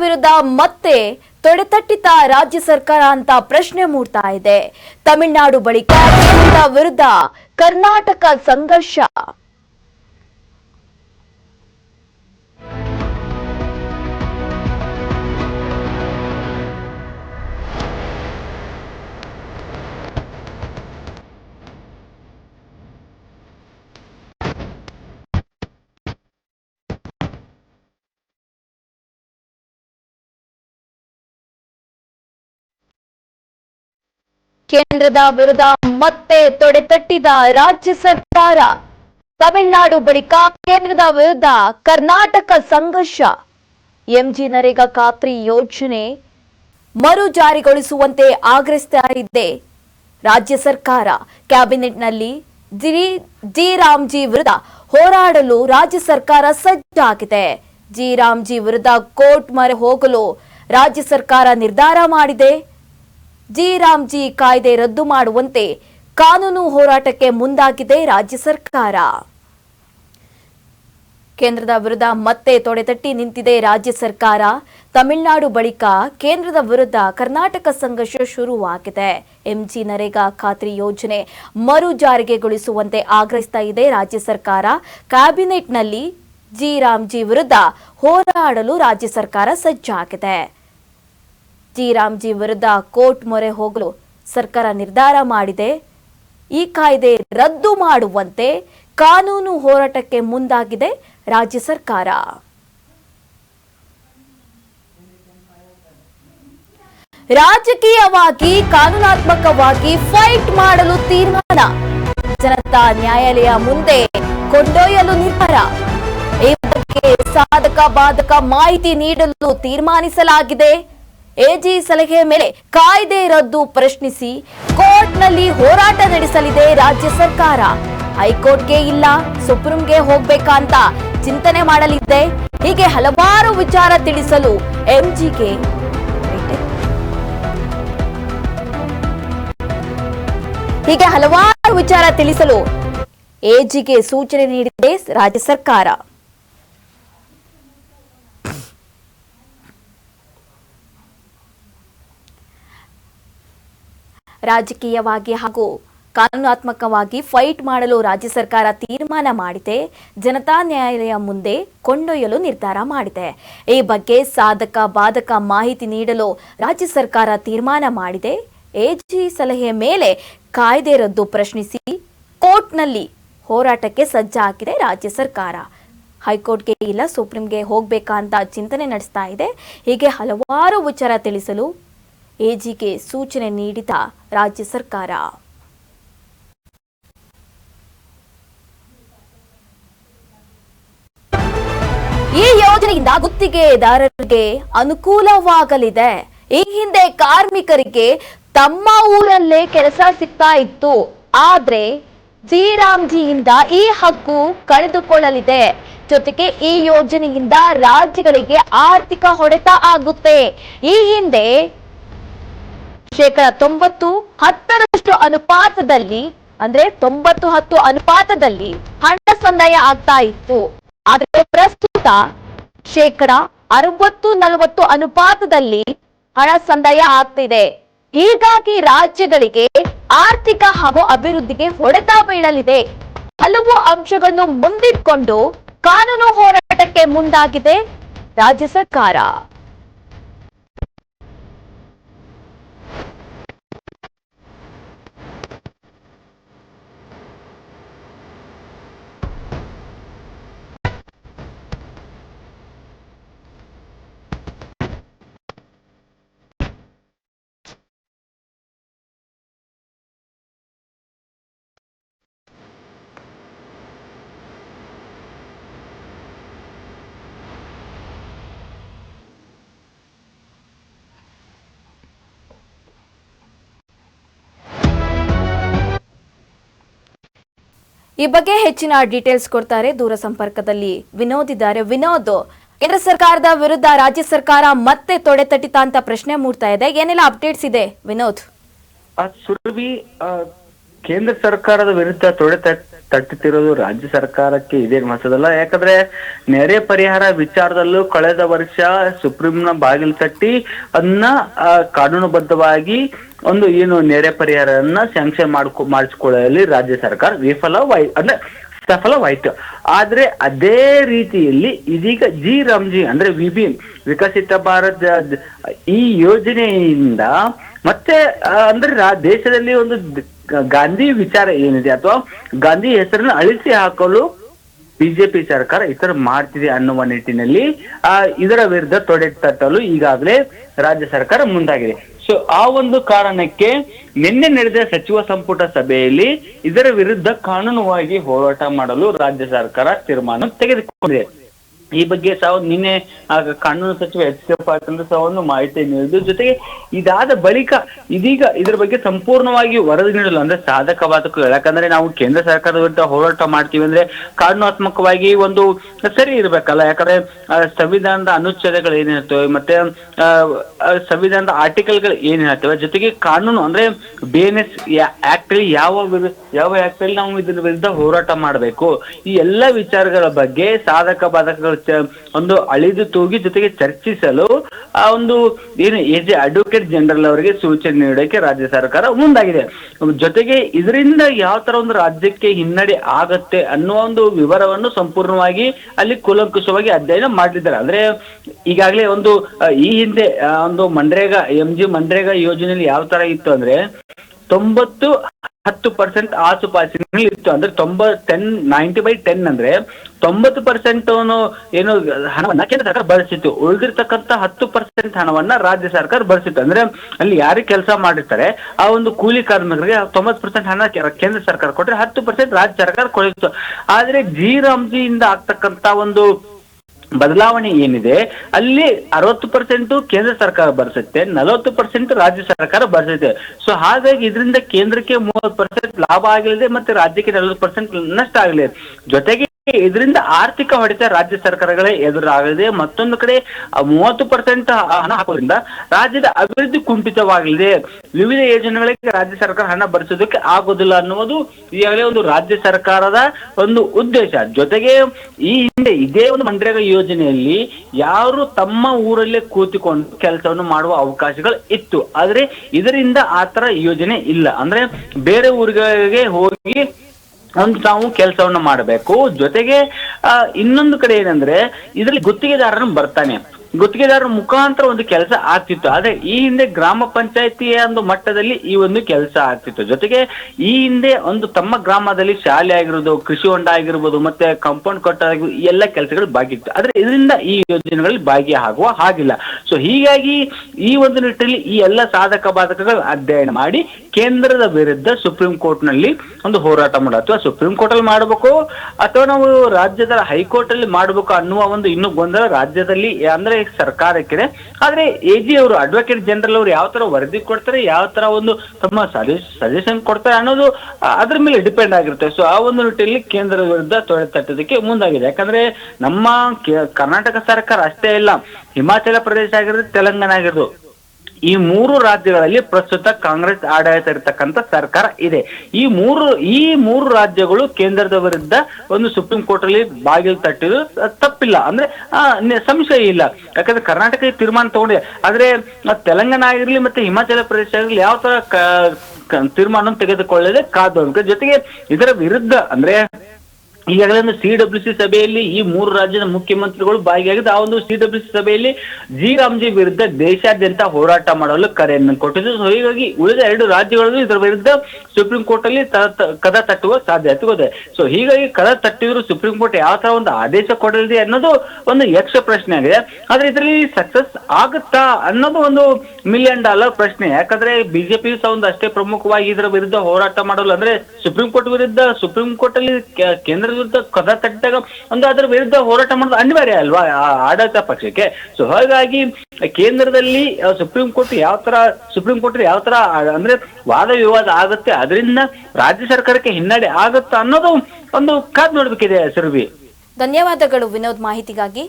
ವಿರುದ್ಧ ಮತ್ತೆ ತೊಡೆತಟ್ಟಿತ ರಾಜ್ಯ ಸರ್ಕಾರ ಅಂತ ಪ್ರಶ್ನೆ ಮೂಡ್ತಾ ಇದೆ. ತಮಿಳುನಾಡು ಬಳಿಕ ವಿರುದ್ಧ ಕರ್ನಾಟಕ ಸಂಘರ್ಷ. ಕೇಂದ್ರದ ವಿರುದ್ಧ ಮತ್ತೆ ತೊಡೆತಟ್ಟಿದ ರಾಜ್ಯ ಸರ್ಕಾರ. ತಮಿಳುನಾಡು ಬಳಿಕ ಕೇಂದ್ರದ ವಿರುದ್ಧ ಕರ್ನಾಟಕ ಸಂಘರ್ಷ. ಎಂಜಿ ನರೇಗಾ ಖಾತ್ರಿ ಯೋಜನೆ ಮರು ಜಾರಿಗೊಳಿಸುವಂತೆ ಆಗ್ರಹಿಸ್ತಾ ಇದ್ದೆ ರಾಜ್ಯ ಸರ್ಕಾರ ಕ್ಯಾಬಿನೆಟ್ನಲ್ಲಿ ಜಿ ಜಿ ರಾಮ್ಜಿ ವಿರುದ್ಧ ಹೋರಾಡಲು ರಾಜ್ಯ ಸರ್ಕಾರ ಸಜ್ಜಾಗಿದೆ. ಜಿ ರಾಮ್ಜಿ ವಿರುದ್ಧ ಕೋರ್ಟ್ ಮರೆ ಹೋಗಲು ರಾಜ್ಯ ಸರ್ಕಾರ ನಿರ್ಧಾರ ಮಾಡಿದೆ. ಜಿ ರಾಮ್ಜಿ ಕಾಯ್ದೆ ರದ್ದು ಮಾಡುವಂತೆ ಕಾನೂನು ಹೋರಾಟಕ್ಕೆ ಮುಂದಾಗಿದೆ ರಾಜ್ಯ ಸರ್ಕಾರ. ಕೇಂದ್ರದ ವಿರುದ್ಧ ಮತ್ತೆ ತೊಡೆತಟ್ಟಿ ನಿಂತಿದೆ ರಾಜ್ಯ ಸರ್ಕಾರ. ತಮಿಳುನಾಡು ಬಳಿಕ ಕೇಂದ್ರದ ವಿರುದ್ಧ ಕರ್ನಾಟಕ ಸಂಘರ್ಷ ಶುರುವಾಗಿದೆ. ಎಂಜಿ ನರೇಗಾ ಖಾತ್ರಿ ಯೋಜನೆ ಮರು ಜಾರಿಗೆಗೊಳಿಸುವಂತೆ ಆಗ್ರಹಿಸ್ತಾ ಇದೆ ರಾಜ್ಯ ಸರ್ಕಾರ. ಕ್ಯಾಬಿನೆಟ್ನಲ್ಲಿ ಜಿ ರಾಮ್ಜಿ ವಿರುದ್ಧ ಹೋರಾಡಲು ರಾಜ್ಯ ಸರ್ಕಾರ ಸಜ್ಜಾಗಿದೆ. ಜಿ ರಾಮ್ಜಿ ವಿರುದ್ಧ ಕೋರ್ಟ್ ಮೊರೆ ಹೋಗಲು ಸರ್ಕಾರ ನಿರ್ಧಾರ ಮಾಡಿದೆ. ಈ ಕಾಯ್ದೆ ರದ್ದು ಮಾಡುವಂತೆ ಕಾನೂನು ಹೋರಾಟಕ್ಕೆ ಮುಂದಾಗಿದೆ ರಾಜ್ಯ ಸರ್ಕಾರ. ರಾಜಕೀಯವಾಗಿ, ಕಾನೂನಾತ್ಮಕವಾಗಿ ಫೈಟ್ ಮಾಡಲು ತೀರ್ಮಾನ. ಜನತಾ ನ್ಯಾಯಾಲಯ ಮುಂದೆ ಕೊಂಡೊಯ್ಯಲು ನಿರ್ಧಾರ. ಈ ಬಗ್ಗೆ ಸಾಧಕ ಬಾಧಕ ಮಾಹಿತಿ ನೀಡಲು ತೀರ್ಮಾನಿಸಲಾಗಿದೆ. ಎಜಿ ಸಲಹೆ ಮೇಲೆ ಕಾಯ್ದೆ ರದ್ದು ಪ್ರಶ್ನಿಸಿ ಕೋರ್ಟ್ನಲ್ಲಿ ಹೋರಾಟ ನಡೆಸಲಿದೆ ರಾಜ್ಯ ಸರ್ಕಾರ. ಹೈಕೋರ್ಟ್ಗೆ ಇಲ್ಲ, ಸುಪ್ರೀಂಗೆ ಹೋಗ್ಬೇಕಾ ಅಂತ ಚಿಂತನೆ ಮಾಡಲಿದೆ. ಹೀಗೆ ಹಲವಾರು ವಿಚಾರ ತಿಳಿಸಲು ಎಂಜಿಗೆ ಹೀಗೆ ಹಲವಾರು ವಿಚಾರ ತಿಳಿಸಲು ಎಜಿಗೆ ಸೂಚನೆ ನೀಡಿದೆ ರಾಜ್ಯ ಸರ್ಕಾರ. ರಾಜಕೀಯವಾಗಿ ಹಾಗೂ ಕಾನೂನಾತ್ಮಕವಾಗಿ ಫೈಟ್ ಮಾಡಲು ರಾಜ್ಯ ಸರ್ಕಾರ ತೀರ್ಮಾನ ಮಾಡಿದೆ. ಜನತಾ ನ್ಯಾಯಾಲಯ ಮುಂದೆ ಕೊಂಡೊಯ್ಯಲು ನಿರ್ಧಾರ ಮಾಡಿದೆ. ಈ ಬಗ್ಗೆ ಸಾಧಕ ಬಾಧಕ ಮಾಹಿತಿ ನೀಡಲು ರಾಜ್ಯ ಸರ್ಕಾರ ತೀರ್ಮಾನ ಮಾಡಿದೆ. ಎಜಿ ಸಲಹೆ ಮೇಲೆ ಕಾಯ್ದೆ ರದ್ದು ಪ್ರಶ್ನಿಸಿ ಕೋರ್ಟ್ನಲ್ಲಿ ಹೋರಾಟಕ್ಕೆ ಸಜ್ಜಾಗಿದೆ ರಾಜ್ಯ ಸರ್ಕಾರ. ಹೈಕೋರ್ಟ್ಗೆ ಇಲ್ಲ, ಸುಪ್ರೀಂಗೆ ಹೋಗಬೇಕಾ ಅಂತ ಚಿಂತನೆ ನಡೆಸ್ತಾ ಇದೆ. ಹೀಗೆ ಹಲವಾರು ವಿಚಾರ ತಿಳಿಸಲು ಎಜಿಗೆ ಸೂಚನೆ ನೀಡಿದ ರಾಜ್ಯ ಸರ್ಕಾರ. ಈ ಯೋಜನೆಯಿಂದ ಗುತ್ತಿಗೆದಾರರಿಗೆ ಅನುಕೂಲವಾಗಲಿದೆ. ಈ ಹಿಂದೆ ಕಾರ್ಮಿಕರಿಗೆ ತಮ್ಮ ಊರಲ್ಲೇ ಕೆಲಸ ಸಿಗ್ತಾ ಇತ್ತು. ಆದ್ರೆ ಜಿರಾಮ್ಜಿಯಿಂದ ಈ ಹಕ್ಕು ಕಳೆದುಕೊಳ್ಳಲಿದೆ. ಜೊತೆಗೆ ಈ ಯೋಜನೆಯಿಂದ ರಾಜ್ಯಗಳಿಗೆ ಆರ್ಥಿಕ ಹೊಡೆತ ಆಗುತ್ತೆ. ಈ ಹಿಂದೆ ಶೇಕಡ ತೊಂಬತ್ತು ಹತ್ತರಷ್ಟು ಅನುಪಾತದಲ್ಲಿ, ಅಂದ್ರೆ ತೊಂಬತ್ತು ಹತ್ತು ಅನುಪಾತದಲ್ಲಿ ಹಣ ಸಂದಾಯ ಆಗ್ತಾ ಇತ್ತು. ಆದ್ರೆ ಪ್ರಸ್ತುತ ಶೇಕಡ ಅರವತ್ತು ನಲವತ್ತು ಅನುಪಾತದಲ್ಲಿ ಹಣ ಸಂದಾಯ ಆಗ್ತಿದೆ. ಹೀಗಾಗಿ ರಾಜ್ಯಗಳಿಗೆ ಆರ್ಥಿಕ ಹಾಗೂ ಅಭಿವೃದ್ಧಿಗೆ ಹೊಡೆತ ಬೀಳಲಿದೆ. ಹಲವು ಅಂಶಗಳನ್ನು ಮುಂದಿಟ್ಕೊಂಡು ಕಾನೂನು ಹೋರಾಟಕ್ಕೆ ಮುಂದಾಗಿದೆ ರಾಜ್ಯ ಸರ್ಕಾರ. ಈ ಬಗ್ಗೆ ಹೆಚ್ಚಿನ ಡೀಟೇಲ್ಸ್ ಕೊಡ್ತಾರೆ ದೂರ ಸಂಪರ್ಕದಲ್ಲಿ ವಿನೋದ್ ಇದ್ದಾರೆ. ವಿನೋದ್, ಕೇಂದ್ರ ಸರ್ಕಾರದ ವಿರುದ್ಧ ರಾಜ್ಯ ಸರ್ಕಾರ ಮತ್ತೆ ತೊಡೆತಟ್ಟಿತಾ ಅಂತ ಪ್ರಶ್ನೆ ಮೂಡ್ತಾ ಇದೆ. ಏನೆಲ್ಲ ಅಪ್ಡೇಟ್ಸ್ ಇದೆ ವಿನೋದ್? ಸುರಭಿ ಕೇಂದ್ರ ಸರ್ಕಾರದ ವಿರುದ್ಧ ತೊಡೆತ ತಟ್ಟುತ್ತಿರೋದು ರಾಜ್ಯ ಸರ್ಕಾರಕ್ಕೆ ಇದೇ ಮಸದಲ್ಲ. ಯಾಕಂದ್ರೆ ನೆರೆ ಪರಿಹಾರ ವಿಚಾರದಲ್ಲೂ ಕಳೆದ ವರ್ಷ ಸುಪ್ರೀಂನ ಬಾಗಿಲು ತಟ್ಟಿ ಅದನ್ನ ಕಾನೂನುಬದ್ಧವಾಗಿ ಒಂದು ಏನು ನೆರೆ ಪರಿಹಾರವನ್ನ ಸ್ಯಾಂಕ್ಷನ್ ಮಾಡ್ಕೊ ಮಾಡಿಸ್ಕೊಳ್ಳಲು ರಾಜ್ಯ ಸರ್ಕಾರ ವಿಫಲವಾಯ್ ಅಂದ್ರೆ ಸಫಲವಾಯ್ತು. ಆದ್ರೆ ಅದೇ ರೀತಿಯಲ್ಲಿ ಇದೀಗ ಜಿ ರಾಮ್ಜಿ ಅಂದ್ರೆ ವಿಬಿ ವಿಕಸಿತ ಭಾರತ ಈ ಯೋಜನೆಯಿಂದ ಮತ್ತೆ ಅಂದ್ರೆ ದೇಶದಲ್ಲಿ ಒಂದು ಗಾಂಧಿ ವಿಚಾರ ಏನಿದೆ ಅಥವಾ ಗಾಂಧಿ ಹೆಸರನ್ನ ಅಳಿಸಿ ಹಾಕಲು ಬಿಜೆಪಿ ಸರ್ಕಾರ ಈ ತರ ಮಾಡ್ತಿದೆ ಅನ್ನುವ ನಿಟ್ಟಿನಲ್ಲಿ, ಆ, ಇದರ ವಿರುದ್ಧ ತೊಡೆ ತಟ್ಟಲು ಈಗಾಗಲೇ ರಾಜ್ಯ ಸರ್ಕಾರ ಮುಂದಾಗಿದೆ. ಸೊ ಆ ಒಂದು ಕಾರಣಕ್ಕೆ ನಿನ್ನೆ ನಡೆದ ಸಚಿವ ಸಂಪುಟ ಸಭೆಯಲ್ಲಿ ಇದರ ವಿರುದ್ಧ ಕಾನೂನುವಾಗಿ ಹೋರಾಟ ಮಾಡಲು ರಾಜ್ಯ ಸರ್ಕಾರ ತೀರ್ಮಾನ ತೆಗೆದುಕೊಂಡಿದೆ. ಈ ಬಗ್ಗೆ ಸಹ ನಿನ್ನೆ, ಆಗ ಕಾನೂನು ಸಚಿವ ಎಚ್ ಕೆ ಪಾಟೀಲ್ ಸಹ ಒಂದು ಮಾಹಿತಿ ನೀಡಿದ್ದು. ಜೊತೆಗೆ ಇದಾದ ಬಳಿಕ ಇದೀಗ ಇದರ ಬಗ್ಗೆ ಸಂಪೂರ್ಣವಾಗಿ ವರದಿ ನೀಡಲು ಅಂದ್ರೆ ಸಾಧಕ ಬಾಧಕಗಳು. ಯಾಕಂದ್ರೆ ನಾವು ಕೇಂದ್ರ ಸರ್ಕಾರದ ವಿರುದ್ಧ ಹೋರಾಟ ಮಾಡ್ತೀವಿ ಅಂದ್ರೆ ಕಾನೂನಾತ್ಮಕವಾಗಿ ಒಂದು ಸರಿ ಇರ್ಬೇಕಲ್ಲ. ಯಾಕಂದ್ರೆ ಸಂವಿಧಾನದ ಅನುಚ್ಛೇದಗಳು ಏನಿರ್ತವೆ ಮತ್ತೆ ಸಂವಿಧಾನದ ಆರ್ಟಿಕಲ್ಗಳು ಏನ್ ಹೇಳ್ತವೆ ಜೊತೆಗೆ ಕಾನೂನು ಅಂದ್ರೆ ಬಿಎನ್ಎಸ್ ಎನ್ ಎಸ್ ಆಕ್ಟ್ ಅಲ್ಲಿ ಯಾವ ಯಾವ ಆಕ್ಟ್ ಅಲ್ಲಿ ನಾವು ಇದ್ರ ವಿರುದ್ಧ ಹೋರಾಟ ಮಾಡಬೇಕು. ಈ ಎಲ್ಲ ವಿಚಾರಗಳ ಬಗ್ಗೆ ಸಾಧಕ ಬಾಧಕಗಳು ಒಂದು ಅಳಿದು ತೂಗಿ ಜೊತೆಗೆ ಚರ್ಚಿಸಲು, ಆ, ಒಂದು ಏನು ಎ ಅಡ್ವೊಕೇಟ್ ಜನರಲ್ ಅವರಿಗೆ ಸೂಚನೆ ನೀಡೋಕೆ ರಾಜ್ಯ ಸರ್ಕಾರ ಮುಂದಾಗಿದೆ. ಜೊತೆಗೆ ಇದರಿಂದ ಯಾವ ತರ ಒಂದು ರಾಜ್ಯಕ್ಕೆ ಹಿನ್ನಡೆ ಆಗತ್ತೆ ಅನ್ನುವ ಒಂದು ವಿವರವನ್ನು ಸಂಪೂರ್ಣವಾಗಿ ಅಲ್ಲಿ ಕೂಲಂಕುಷವಾಗಿ ಅಧ್ಯಯನ ಮಾಡಿದ್ದಾರೆ ಅಂದ್ರೆ ಈಗಾಗಲೇ ಒಂದು ಈ ಹಿಂದೆ ಒಂದು ಮನ್ರೇಗಾ ಎಂ ಜಿ ಮನ್ರೇಗಾ ಯೋಜನೆಯಲ್ಲಿ ಯಾವ ತರ ಇತ್ತು ಅಂದ್ರೆ ತೊಂಬತ್ತು ಹತ್ತು ಪರ್ಸೆಂಟ್ ಆಸುಪಾಸಿನಲ್ಲಿ ಇತ್ತು. ಅಂದ್ರೆ ತೊಂಬ ಟೆನ್ ನೈಂಟಿ ಬೈ ಟೆನ್ ಅಂದ್ರೆ ತೊಂಬತ್ತು ಪರ್ಸೆಂಟ್ ಏನು ಹಣವನ್ನ ಕೇಂದ್ರ ಸರ್ಕಾರ ಬಳಸಿತ್ತು. ಉಳಿದಿರ್ತಕ್ಕಂಥ ಹತ್ತು ಪರ್ಸೆಂಟ್ ಹಣವನ್ನ ರಾಜ್ಯ ಸರ್ಕಾರ ಬಳಸಿತ್ತು. ಅಂದ್ರೆ ಅಲ್ಲಿ ಯಾರು ಕೆಲಸ ಮಾಡಿರ್ತಾರೆ, ಆ ಒಂದು ಕೂಲಿ ಕಾರ್ಮಿಕರಿಗೆ ತೊಂಬತ್ತು ಪರ್ಸೆಂಟ್ ಹಣ ಕೇಂದ್ರ ಸರ್ಕಾರ ಕೊಟ್ಟರೆ ಹತ್ತು ಪರ್ಸೆಂಟ್ ರಾಜ್ಯ ಸರ್ಕಾರ ಕೊಡಿತ್ತು. ಆದ್ರೆ ಜಿ ರಾಮ್ಜಿಯಿಂದ ಆಗ್ತಕ್ಕಂತ ಒಂದು ಬದಲಾವಣೆ ಏನಿದೆ, ಅಲ್ಲಿ ಅರವತ್ತು ಪರ್ಸೆಂಟ್ ಕೇಂದ್ರ ಸರ್ಕಾರ ಬರ್ಸುತ್ತೆ, ನಲವತ್ತು ಪರ್ಸೆಂಟ್ ರಾಜ್ಯ ಸರ್ಕಾರ ಬರ್ಸುತ್ತೆ. ಸೊ ಹಾಗಾಗಿ ಇದರಿಂದ ಕೇಂದ್ರಕ್ಕೆ ಮೂವತ್ತು ಪರ್ಸೆಂಟ್ ಲಾಭ ಆಗಲಿದೆ ಮತ್ತೆ ರಾಜ್ಯಕ್ಕೆ ನಲವತ್ತು ಪರ್ಸೆಂಟ್ ನಷ್ಟ ಆಗಲಿದೆ. ಜೊತೆಗೆ ಇದರಿಂದ ಆರ್ಥಿಕ ಹೊಡೆತ ರಾಜ್ಯ ಸರ್ಕಾರಗಳೇ ಎದುರಾಗಲಿದೆ. ಮತ್ತೊಂದು ಕಡೆ ಮೂವತ್ತು ಪರ್ಸೆಂಟ್ ಹಣ ಹಾಕೋದ್ರಿಂದ ರಾಜ್ಯದ ಅಭಿವೃದ್ಧಿ ಕುಂಠಿತವಾಗಲಿದೆ. ವಿವಿಧ ಯೋಜನೆಗಳಿಗೆ ರಾಜ್ಯ ಸರ್ಕಾರ ಹಣ ಭರಿಸೋದಕ್ಕೆ ಆಗೋದಿಲ್ಲ ಅನ್ನುವುದು ಈಗಾಗಲೇ ಒಂದು ರಾಜ್ಯ ಸರ್ಕಾರದ ಒಂದು ಉದ್ದೇಶ. ಜೊತೆಗೆ ಈ ಹಿಂದೆ ಇದೇ ಒಂದು ಮನ್ರೇಗಾ ಯೋಜನೆಯಲ್ಲಿ ಯಾರು ತಮ್ಮ ಊರಲ್ಲೇ ಕೂತಿಕೊಂಡು ಕೆಲಸವನ್ನು ಮಾಡುವ ಅವಕಾಶಗಳು ಇತ್ತು. ಆದ್ರೆ ಇದರಿಂದ ಆ ಯೋಜನೆ ಇಲ್ಲ. ಅಂದ್ರೆ ಬೇರೆ ಊರಿಗೆ ಹೋಗಿ ಒಂದು ತಾವು ಕೆಲಸವನ್ನು ಮಾಡಬೇಕು. ಜೊತೆಗೆ ಇನ್ನೊಂದು ಕಡೆ ಏನಂದ್ರೆ ಇದರಲ್ಲಿ ಗುತ್ತಿಗೆದಾರನು ಬರ್ತಾನೆ. ಗುತ್ತಿಗೆದಾರರ ಮುಖಾಂತರ ಒಂದು ಕೆಲಸ ಆಗ್ತಿತ್ತು. ಆದ್ರೆ ಈ ಹಿಂದೆ ಗ್ರಾಮ ಪಂಚಾಯತಿಯ ಒಂದು ಮಟ್ಟದಲ್ಲಿ ಈ ಒಂದು ಕೆಲಸ ಆಗ್ತಿತ್ತು. ಜೊತೆಗೆ ಈ ಹಿಂದೆ ಒಂದು ತಮ್ಮ ಗ್ರಾಮದಲ್ಲಿ ಶಾಲೆ ಆಗಿರ್ಬೋದು, ಕೃಷಿ ಹೊಂಡ ಆಗಿರ್ಬೋದು, ಮತ್ತೆ ಕಾಂಪೌಂಡ್ ಕಟ್ಟ ಎಲ್ಲ ಕೆಲಸಗಳು ಬಾಕಿ ಇತ್ತು. ಆದ್ರೆ ಇದರಿಂದ ಈ ಯೋಜನೆಗಳಲ್ಲಿ ಭಾಗಿಯಾಗುವ ಹಾಗಿಲ್ಲ. ಸೊ ಹೀಗಾಗಿ ಈ ಒಂದು ನಿಟ್ಟಿನಲ್ಲಿ ಈ ಎಲ್ಲ ಸಾಧಕ ಬಾಧಕಗಳು ಅಧ್ಯಯನ ಮಾಡಿ ಕೇಂದ್ರದ ವಿರುದ್ಧ ಸುಪ್ರೀಂ ಕೋರ್ಟ್ನಲ್ಲಿ ಒಂದು ಹೋರಾಟ ಮಾಡೋ. ಅಥವಾ ಸುಪ್ರೀಂ ಕೋರ್ಟ್ ಅಲ್ಲಿ ಮಾಡಬೇಕು, ಅಥವಾ ನಾವು ರಾಜ್ಯದ ಹೈಕೋರ್ಟ್ ಅಲ್ಲಿ ಮಾಡಬೇಕು ಅನ್ನುವ ಒಂದು ಇನ್ನೂ ಗೊಂದಲ ರಾಜ್ಯದಲ್ಲಿ, ಅಂದ್ರೆ ಸರ್ಕಾರಕ್ಕಿದೆ. ಆದ್ರೆ ಎ ಜಿ ಅವರು ಅಡ್ವೊಕೇಟ್ ಜನರಲ್ ಅವರು ಯಾವ ತರ ವರದಿ ಕೊಡ್ತಾರೆ, ಯಾವ ತರ ಒಂದು ತಮ್ಮ ಸಜೆಷನ್ ಕೊಡ್ತಾರೆ ಅನ್ನೋದು ಅದ್ರ ಮೇಲೆ ಡಿಪೆಂಡ್ ಆಗಿರುತ್ತೆ. ಸೊ ಆ ಒಂದು ನಿಟ್ಟಿನಲ್ಲಿ ಕೇಂದ್ರದ ವಿರುದ್ಧ ತೊಡೆ ತಟ್ಟೋದಕ್ಕೆ ಮುಂದಾಗಿದೆ. ಯಾಕಂದ್ರೆ ನಮ್ಮ ಕರ್ನಾಟಕ ಸರ್ಕಾರ ಅಷ್ಟೇ ಇಲ್ಲ. ಹಿಮಾಚಲ ಪ್ರದೇಶ ಆಗಿರೋದು ತೆಲಂಗಾಣ ಆಗಿರೋದು ಈ ಮೂರು ರಾಜ್ಯಗಳಲ್ಲಿ ಪ್ರಸ್ತುತ ಕಾಂಗ್ರೆಸ್ ಆಡಳಿತ ಇರತಕ್ಕಂತ ಸರ್ಕಾರ ಇದೆ. ಈ ಮೂರು ಈ ಮೂರು ರಾಜ್ಯಗಳು ಕೇಂದ್ರದ ವಿರುದ್ಧ ಒಂದು ಸುಪ್ರೀಂ ಕೋರ್ಟ್ ಅಲ್ಲಿ ಬಾಗಿಲು ತಟ್ಟಿದ್ದು ತಪ್ಪಿಲ್ಲ. ಅಂದ್ರೆ ಸಂಶಯ ಇಲ್ಲ. ಯಾಕಂದ್ರೆ ಕರ್ನಾಟಕ ಈ ತೀರ್ಮಾನ ತಗೊಂಡಿದೆ. ಆದ್ರೆ ತೆಲಂಗಾಣ ಆಗಿರ್ಲಿ ಮತ್ತೆ ಹಿಮಾಚಲ ಪ್ರದೇಶ ಆಗಿರ್ಲಿ ಯಾವ ತರ ತೀರ್ಮಾನ ತೆಗೆದುಕೊಳ್ಳದೆ ಕಾದು ಜೊತೆಗೆ ಇದರ ವಿರುದ್ಧ, ಅಂದ್ರೆ ಈಗಾಗಲೇ ಒಂದು ಸಿ ಡಬ್ಲ್ಯೂ ಸಿ ಸಭೆಯಲ್ಲಿ ಈ ಮೂರು ರಾಜ್ಯದ ಮುಖ್ಯಮಂತ್ರಿಗಳು ಭಾಗಿಯಾಗಿದ್ದು, ಆ ಒಂದು ಸಿ ಡಬ್ಲ್ಯೂ ಸಿ ಸಭೆಯಲ್ಲಿ ಜಿ ರಾಮ್ಜಿ ವಿರುದ್ಧ ದೇಶಾದ್ಯಂತ ಹೋರಾಟ ಮಾಡಲು ಕರೆಯನ್ನು ಕೊಟ್ಟಿದ್ದು. ಸೊ ಹೀಗಾಗಿ ಉಳಿದ ಎರಡು ರಾಜ್ಯಗಳು ಇದರ ವಿರುದ್ಧ ಸುಪ್ರೀಂ ಕೋರ್ಟ್ ಅಲ್ಲಿ ಕದ ತಟ್ಟುವ ಸಾಧ್ಯತೆ ಇದೆ. ಸೊ ಹೀಗಾಗಿ ಕದ ತಟ್ಟಿದ್ರು ಸುಪ್ರೀಂ ಕೋರ್ಟ್ ಯಾವ ತರ ಒಂದು ಆದೇಶ ಕೊಡಲಿದೆ ಅನ್ನೋದು ಒಂದು ಯಕ್ಷ ಪ್ರಶ್ನೆ ಆಗಿದೆ ಆದ್ರೆ ಇದರಲ್ಲಿ ಸಕ್ಸಸ್ ಆಗುತ್ತಾ ಅನ್ನೋದು ಒಂದು ಮಿಲಿಯನ್ ಡಾಲರ್ ಪ್ರಶ್ನೆ. ಯಾಕಂದ್ರೆ ಬಿಜೆಪಿ ಸಹ ಒಂದು ಅಷ್ಟೇ ಪ್ರಮುಖವಾಗಿ ಇದರ ವಿರುದ್ಧ ಹೋರಾಟ ಮಾಡಲು ಅಂದ್ರೆ ಸುಪ್ರೀಂ ಕೋರ್ಟ್ ವಿರುದ್ಧ ಸುಪ್ರೀಂ ಕೋರ್ಟ್ ಅಲ್ಲಿ ಕೆ- ಕೇಂದ್ರದ ವಿರುದ್ಧ ಕದ ತಟ್ಟಾಗ ಒಂದು ಅದರ ವಿರುದ್ಧ ಹೋರಾಟ ಮಾಡೋದು ಅನಿವಾರ್ಯ ಅಲ್ವಾ? ಆ ಆಡಳಿತ ಪಕ್ಷಕ್ಕೆ. ಸೊ ಹಾಗಾಗಿ ಕೇಂದ್ರದಲ್ಲಿ ಸುಪ್ರೀಂ ಕೋರ್ಟ್ ಯಾವ ತರ ಸುಪ್ರೀಂ ಕೋರ್ಟ್ ಯಾವ ತರ ಅಂದ್ರೆ ವಾದ ವಿವಾದ ಆಗುತ್ತೆ, ಅದರಿಂದ ರಾಜ್ಯ ಸರ್ಕಾರಕ್ಕೆ ಹಿನ್ನಡೆ ಆಗುತ್ತಾ ಅನ್ನೋದು ಒಂದು ಕಾದ್ ನೋಡ್ಬೇಕಿದೆ ಸುರಭಿ ಧನ್ಯವಾದಗಳು ವಿನೋದ್ ಮಾಹಿತಿಗಾಗಿ.